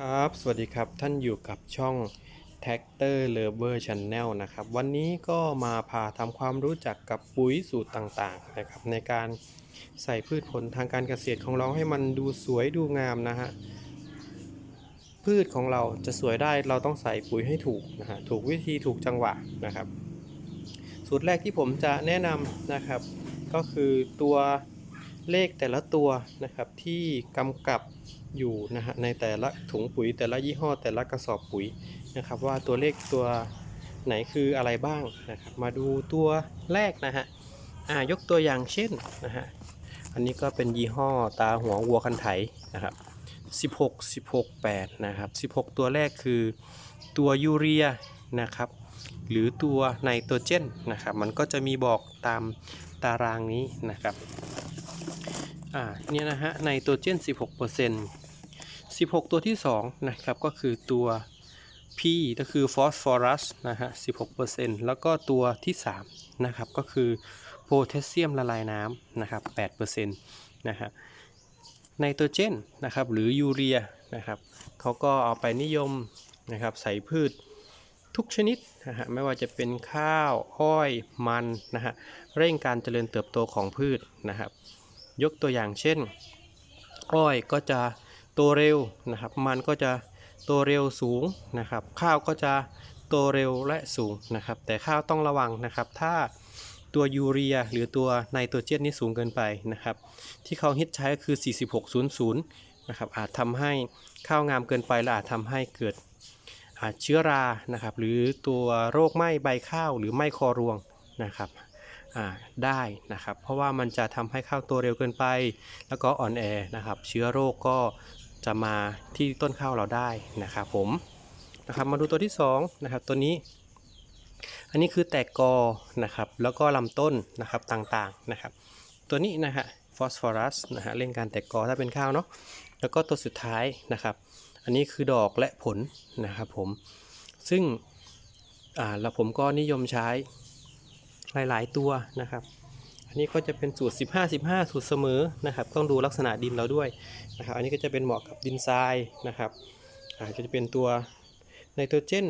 ครับ สวัสดีครับ ท่านอยู่กับช่อง Tractor Lover Channel นะครับ วันนี้ก็มาพาทำความรู้จักกับปุ๋ยสูตรต่างๆนะครับ ในการใส่พืชผลทางการเกษตรของเราให้มันดูสวยดูงามนะฮะ พืชของเราจะสวยได้เราต้องใส่ปุ๋ยให้ถูกนะฮะ ถูกวิธีถูกจังหวะนะครับ สูตรแรกที่ผมจะแนะนำนะครับ ก็คือตัว เลขแต่ละตัวนะครับที่กำกับอยู่นะฮะในแต่ละถุงปุ๋ย แต่ละยี่ห้อแต่ละกระสอบปุ๋ยนะครับ ว่าตัวเลขตัวไหนคืออะไรบ้างนะครับ มาดูตัวแรกนะฮะอ่ายกตัวอย่างเช่นนะฮะอันนี้ก็เป็นยี่ห้อตาหัววัวคันไถนะครับ16 16 8นะครับ 16 ตัวแรกคือตัวยูเรียนะครับ หรือตัวไนโตรเจนนะครับ มันก็จะมีบอกตามตารางนี้นะครับ อ่าเนี่ยนะฮะไนโตรเจน 16% 16 ตัวที่ 2 นะครับ ก็คือตัว P ก็คือฟอสฟอรัสนะฮะ 16%แล้วก็ตัวที่ 3 นะครับ ก็คือโพแทสเซียมละลายน้ำนะครับ 8%นะฮะไนโตรเจนนะครับหรือยูเรียนะครับเขาก็เอาไปนิยมนะครับใส่พืชทุกชนิดนะฮะไม่ว่าจะเป็นข้าว อ้อยมันนะฮะเร่งการเจริญเติบโตของพืชนะครับ ยกตัวอย่างเช่น อ้อยก็จะโตเร็วนะครับ มันก็จะโตเร็วสูงนะครับ ข้าวก็จะโตเร็วและสูงนะครับ แต่ข้าวต้องระวังนะครับ ถ้าตัวยูเรียหรือตัวไนโตรเจนนี่สูงเกินไปนะครับ ที่เขาฮิตใช้ก็คือ 4600 นะครับ อาจทำให้ข้าวงามเกินไปและอาจทำให้เกิดอาเชื้อรานะครับ หรือตัวโรคไหม้ใบข้าวหรือไหม้คอรวงนะครับ ได้นะครับ เพราะว่ามันจะทำให้ข้าวโตเร็วเกินไป แล้วก็อ่อนแอนะครับ เชื้อโรคก็จะมาที่ต้นข้าวเราได้นะครับผมนะครับมาดูตัวที่2นะครับตัวนี้ อันนี้คือแตกกอนะครับ แล้วก็ลำต้นนะครับต่างๆนะครับ ตัวนี้นะฮะฟอสฟอรัสนะฮะเร่งการแตกกอถ้าเป็นข้าวเนาะแล้วก็ตัวสุดท้ายนะครับ อันนี้คือดอกและผลนะครับผมซึ่งอ่าแล้วผมก็นิยมใช้ หลาย ๆ ตัวนะครับ อันนี้ก็จะเป็นสูตร 15 15 สูตรเสมอนะครับ ต้องดูลักษณะดินเราด้วยนะครับ อันนี้ก็จะเป็นเหมาะกับดินทรายนะครับอ่าก็จะเป็นตัวไนโตรเจน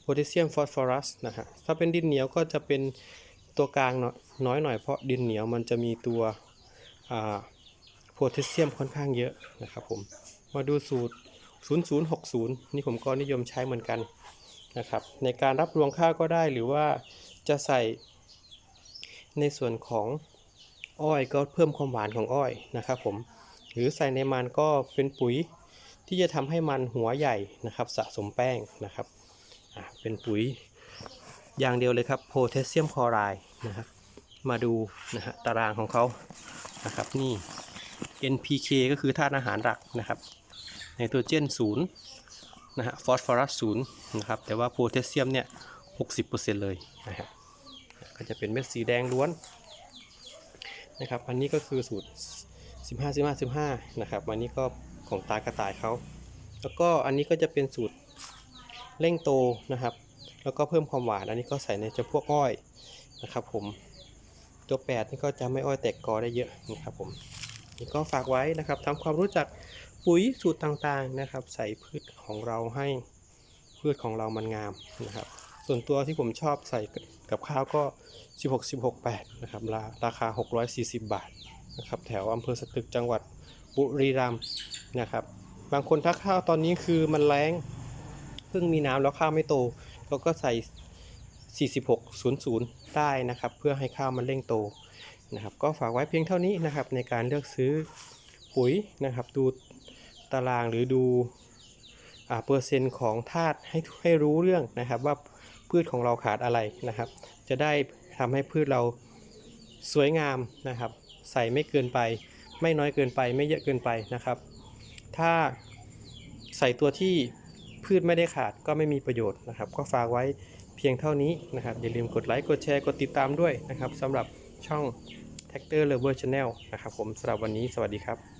โพแทสเซียมฟอสฟอรัสนะฮะถ้าเป็นดินเหนียวก็จะเป็นตัวกลางน้อยหน่อยเพราะดินเหนียวมันจะมีตัวอ่าโพแทสเซียมค่อนข้างเยอะนะครับผมมาดูสูตร 0060 นี่ผมก็นิยมใช้เหมือนกันนะครับในการรับรวงข้าวก็ได้หรือว่าจะใส่ ในส่วนของอ้อยก็เพิ่มความหวานของอ้อยนะครับผมหรือใส่ในมันก็เป็นปุ๋ยที่จะทำให้มันหัวใหญ่นะครับ สะสมแป้งนะครับเป็นปุ๋ยอย่างเดียวเลยครับโพแทสเซียมคลอไรด์นะครับมาดูนะฮะตารางของเขานะครับนี่ NPK ก็คือธาตุอาหารหลักนะครับไนโตรเจนศูนย์นะฮะฟอสฟอรัสศูนย์นะครับแต่ว่าโพแทสเซียมเนี่ย 60%เลยนะฮะ ก็จะเป็นเม็ดสีแดงล้วนนะครับ อันนี้ก็คือสูตร 15 15 15นะครับ อันนี้ก็ของตากระต่ายเขา แล้วก็อันนี้ก็จะเป็นสูตรเร่งโตนะครับ แล้วก็เพิ่มความหวาน อันนี้ก็ใส่ในจำพวกอ้อยนะครับผม ตัว 8 นี่ก็จะไม่อ้อยแตกกอได้เยอะนะครับผมนี่ก็ฝากไว้นะครับทำความรู้จักปุ๋ยสูตรต่างๆนะครับ ใส่พืชของเราให้พืชของเรามันงามนะครับ ส่วนตัวที่ผมชอบใส่กับข้าวก็ 16 16 8นะครับราราคา 640 บาทนะครับแถวอำเภอสตึกจังหวัดบุรีรัมย์นะครับบางคนถ้าข้าวตอนนี้คือมันแรงเพิ่งมีน้ำแล้วข้าวไม่โตเราก็ใส่ 46 00 ได้นะครับ เพื่อให้ข้าวมันเร่งโตนะครับก็ฝากไว้เพียงเท่านี้นะครับในการเลือกซื้อปุ๋ยนะครับดูตารางหรือดูอ่าเปอร์เซ็นต์ของธาตุให้ให้รู้เรื่องนะครับว่า พืชของเราขาดอะไรนะครับ จะได้ทำให้พืชเราสวยงามนะครับ ใส่ไม่เกินไป ไม่น้อยเกินไป ไม่เยอะเกินไปนะครับ ถ้าใส่ตัวที่พืชไม่ได้ขาดก็ไม่มีประโยชน์นะครับ ก็ฝากไว้เพียงเท่านี้นะครับ อย่าลืมกดไลค์ กดแชร์ กดติดตามด้วยนะครับสำหรับช่อง Tractor Lover Channel นะครับผมสำหรับวันนี้สวัสดีครับ